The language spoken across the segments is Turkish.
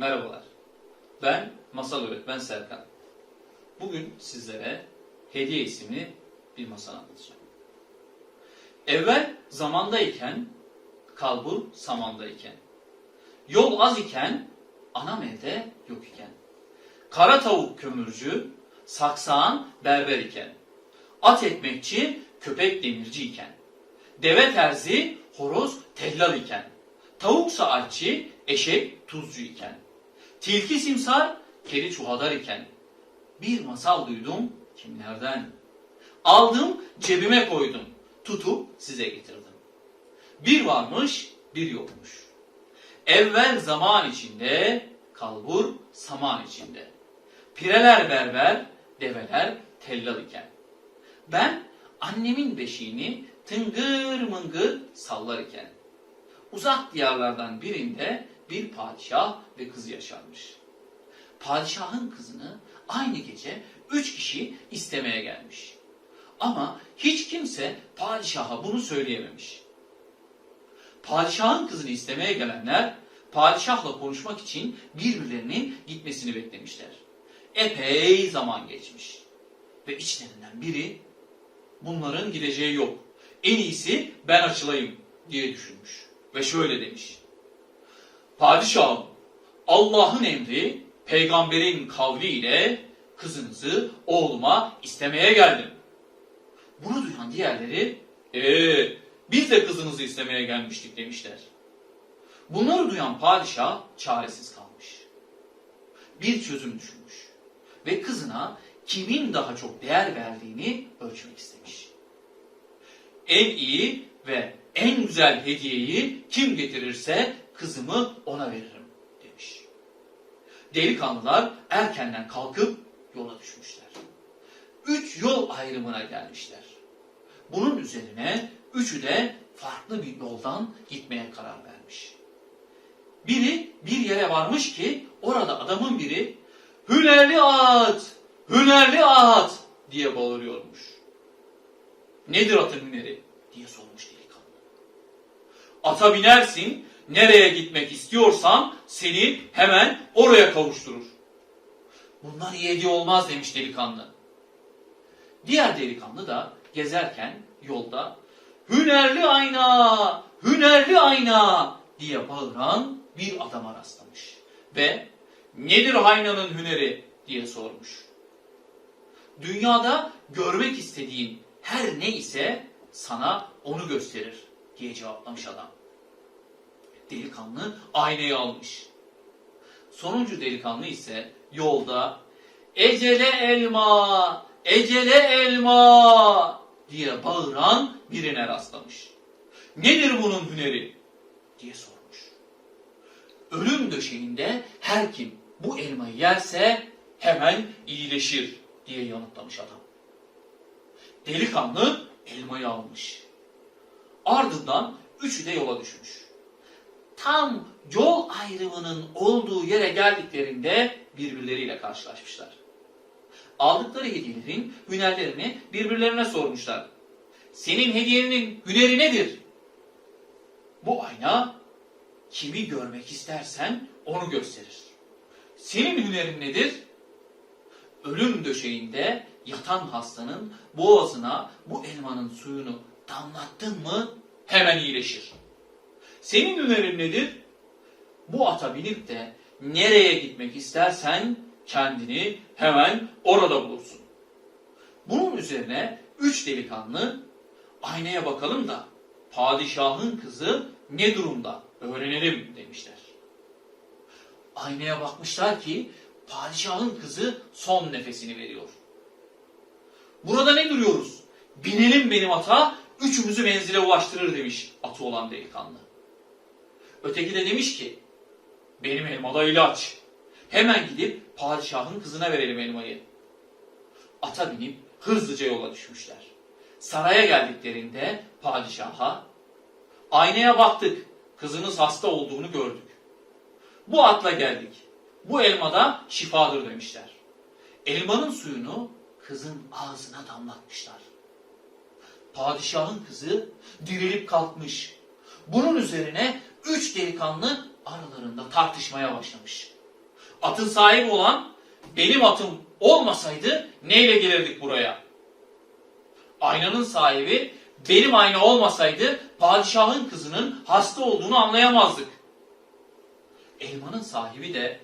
Merhabalar. Ben masal öğretmen Serkan. Bugün sizlere Hediye isimli bir masal anlatacağım. Evvel zamandayken, kalbur samandayken. Yol az iken, anam evde yok iken. Kara tavuk kömürcü, saksağan berber iken. At ekmekçi, köpek demirci iken. Deve terzi, horoz tellal iken. Tavuksa aççı, eşek tuzcu iken. Tilki simsar, kedi çuhadar iken. Bir masal duydum kimlerden. Aldım cebime koydum. Tutup size getirdim. Bir varmış bir yokmuş. Evvel zaman içinde, kalbur saman içinde. Pireler berber, develer tellal iken. Ben annemin beşiğini tıngır mıngır sallar iken. Uzak diyarlardan birinde bir padişah ve kız yaşarmış. Padişahın kızını aynı gece üç kişi istemeye gelmiş. Ama hiç kimse padişaha bunu söyleyememiş. Padişahın kızını istemeye gelenler padişahla konuşmak için birbirlerinin gitmesini beklemişler. Epey zaman geçmiş. Ve içlerinden biri bunların gideceği yok. En iyisi ben açılayım diye düşünmüş. Ve şöyle demiş. Padişahım Allah'ın emri peygamberin kavliyle kızınızı oğluma istemeye geldim. Bunu duyan diğerleri ee, biz de kızınızı istemeye gelmiştik demişler. Bunları duyan padişah çaresiz kalmış. Bir çözüm düşünmüş ve kızına kimin daha çok değer verdiğini ölçmek istemiş. En iyi ve en güzel hediyeyi kim getirirse kızımı ona veririm demiş. Delikanlılar erkenden kalkıp yola düşmüşler. Üç yol ayrımına gelmişler. Bunun üzerine üçü de farklı bir yoldan gitmeye karar vermiş. Biri bir yere varmış ki orada adamın biri Hünerli at! Hünerli at! diye bağırıyormuş. Nedir atın hüneri? diye sormuş delikanlı. Ata binersin, nereye gitmek istiyorsan seni hemen oraya kavuşturur. Bunlar iyi hediye olmaz demiş delikanlı. Diğer delikanlı da gezerken yolda Hünerli ayna! Hünerli ayna! diye bağıran bir adama rastlamış. Ve nedir aynanın hüneri diye sormuş. Dünyada görmek istediğin her ne ise sana onu gösterir diye cevaplamış adam. Delikanlı aynayı almış. Sonuncu delikanlı ise yolda ecele elma, ecele elma diye bağıran birine rastlamış. Nedir bunun hüneri diye sormuş. Ölüm döşeğinde her kim bu elmayı yerse hemen iyileşir diye yanıtlamış adam. Delikanlı elmayı almış. Ardından üçü de yola düşmüş. Tam yol ayrımının olduğu yere geldiklerinde birbirleriyle karşılaşmışlar. Aldıkları hediyelerin hünerlerini birbirlerine sormuşlar. Senin hediyenin hüneri nedir? Bu ayna kimi görmek istersen onu gösterir. Senin hünerin nedir? Ölüm döşeğinde yatan hastanın boğazına bu elmanın suyunu damlattın mı hemen iyileşir. Senin hünerin nedir? Bu ata binip de nereye gitmek istersen kendini hemen orada bulursun. Bunun üzerine üç delikanlı aynaya bakalım da padişahın kızı ne durumda öğrenelim demişler. Aynaya bakmışlar ki padişahın kızı son nefesini veriyor. Burada ne duruyoruz? Binelim benim ata, üçümüzü menzile ulaştırır demiş atı olan delikanlı. Öteki de demiş ki, benim elmada ilaç. Hemen gidip padişahın kızına verelim elmayı. Ata binip hızlıca yola düşmüşler. Saraya geldiklerinde padişaha, aynaya baktık, kızınız hasta olduğunu gördük. Bu atla geldik. Bu elmada şifadır demişler. Elmanın suyunu kızın ağzına damlatmışlar. Padişahın kızı dirilip kalkmış. Bunun üzerine üç delikanlı aralarında tartışmaya başlamış. Atın sahibi olan benim atım olmasaydı neyle gelirdik buraya? Aynanın sahibi benim ayna olmasaydı padişahın kızının hasta olduğunu anlayamazdık. Elmanın sahibi de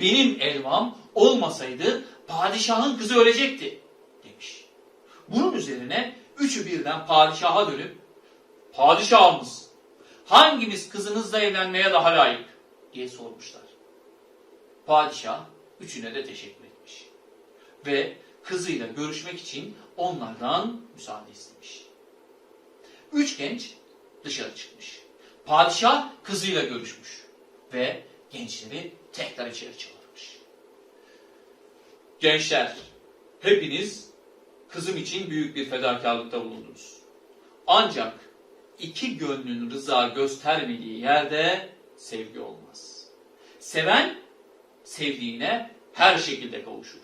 benim elmam olmasaydı padişahın kızı ölecekti demiş. Bunun üzerine üçü birden padişaha dönüp padişahımız hangimiz kızınızla evlenmeye daha layık diye sormuşlar. Padişah üçüne de teşekkür etmiş. Ve kızıyla görüşmek için onlardan müsaade istemiş. Üç genç dışarı çıkmış. Padişah kızıyla görüşmüş ve gençleri tekrar içeri çağırmış. Gençler, hepiniz kızım için büyük bir fedakarlıkta bulundunuz. Ancak iki gönlün rıza göstermediği yerde sevgi olmaz. Seven sevdiğine her şekilde kavuşur.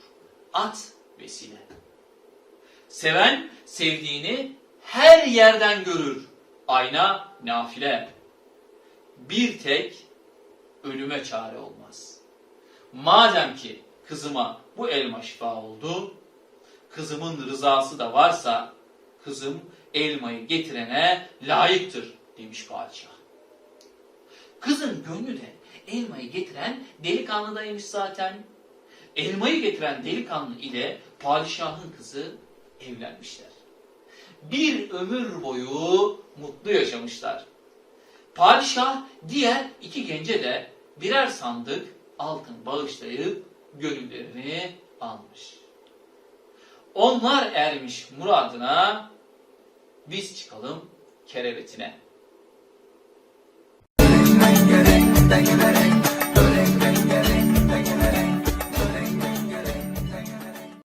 At vesile. Seven sevdiğini her yerden görür. Ayna nafile. Bir tek ölüme çare olmaz. Madem ki kızıma bu elma şifa oldu, kızımın rızası da varsa kızım elmayı getirene layıktır demiş padişah. Kızın gönlü de elmayı getiren delikanlıdaymış zaten. Elmayı getiren delikanlı ile padişahın kızı evlenmişler. Bir ömür boyu mutlu yaşamışlar. Padişah diğer iki gence de birer sandık altın bağışlayıp gönüllerini almış. Onlar ermiş muradına, biz çıkalım kerevetine. Dayı